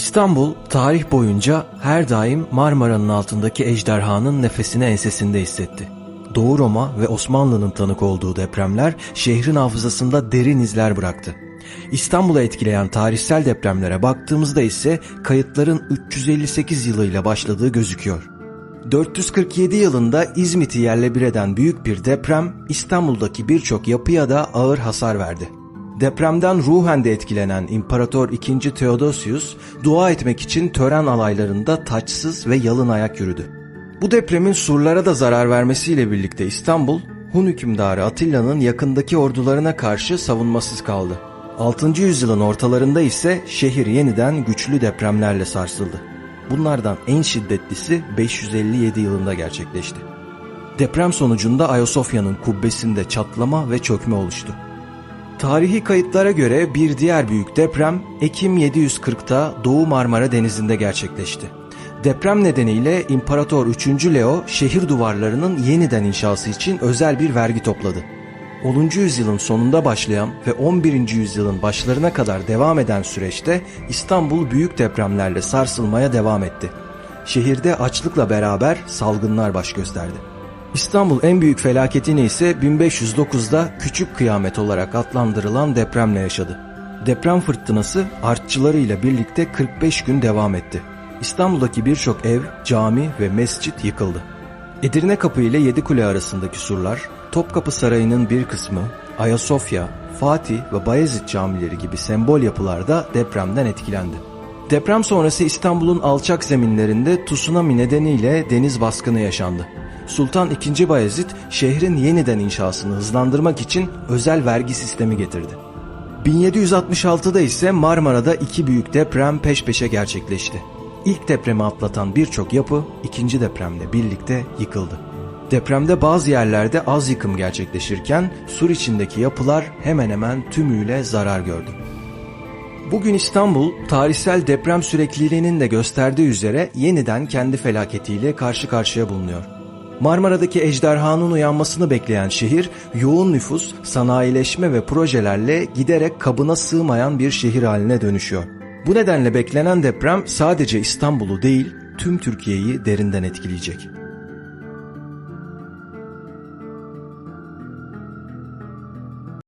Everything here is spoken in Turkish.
İstanbul tarih boyunca her daim Marmara'nın altındaki ejderhanın nefesini ensesinde hissetti. Doğu Roma ve Osmanlı'nın tanık olduğu depremler şehrin hafızasında derin izler bıraktı. İstanbul'u etkileyen tarihsel depremlere baktığımızda ise kayıtların 358 yılıyla başladığı gözüküyor. 447 yılında İzmit'i yerle bir eden büyük bir deprem İstanbul'daki birçok yapıya da ağır hasar verdi. Depremden ruhen de etkilenen İmparator II. Theodosius dua etmek için tören alaylarında taçsız ve yalın ayak yürüdü. Bu depremin surlara da zarar vermesiyle birlikte İstanbul, Hun hükümdarı Atilla'nın yakındaki ordularına karşı savunmasız kaldı. 6. yüzyılın ortalarında ise şehir yeniden güçlü depremlerle sarsıldı. Bunlardan en şiddetlisi 557 yılında gerçekleşti. Deprem sonucunda Ayasofya'nın kubbesinde çatlama ve çökme oluştu. Tarihi kayıtlara göre bir diğer büyük deprem Ekim 740'ta Doğu Marmara Denizi'nde gerçekleşti. Deprem nedeniyle İmparator 3. Leo şehir duvarlarının yeniden inşası için özel bir vergi topladı. 10. yüzyılın sonunda başlayan ve 11. yüzyılın başlarına kadar devam eden süreçte İstanbul büyük depremlerle sarsılmaya devam etti. Şehirde açlıkla beraber salgınlar baş gösterdi. İstanbul en büyük felaketini ise 1509'da Küçük Kıyamet olarak adlandırılan depremle yaşadı. Deprem fırtınası artçılarıyla birlikte 45 gün devam etti. İstanbul'daki birçok ev, cami ve mescit yıkıldı. Edirne Kapı ile Yedikule arasındaki surlar, Topkapı Sarayı'nın bir kısmı, Ayasofya, Fatih ve Bayezid camileri gibi sembol yapılarda depremden etkilendi. Deprem sonrası İstanbul'un alçak zeminlerinde tsunami nedeniyle deniz baskını yaşandı. Sultan II. Bayezid şehrin yeniden inşasını hızlandırmak için özel vergi sistemi getirdi. 1766'da ise Marmara'da iki büyük deprem peş peşe gerçekleşti. İlk depremi atlatan birçok yapı ikinci depremle birlikte yıkıldı. Depremde bazı yerlerde az yıkım gerçekleşirken sur içindeki yapılar hemen hemen tümüyle zarar gördü. Bugün İstanbul tarihsel deprem sürekliliğinin de gösterdiği üzere yeniden kendi felaketiyle karşı karşıya bulunuyor. Marmara'daki ejderhanın uyanmasını bekleyen şehir yoğun nüfus, sanayileşme ve projelerle giderek kabına sığmayan bir şehir haline dönüşüyor. Bu nedenle beklenen deprem sadece İstanbul'u değil tüm Türkiye'yi derinden etkileyecek.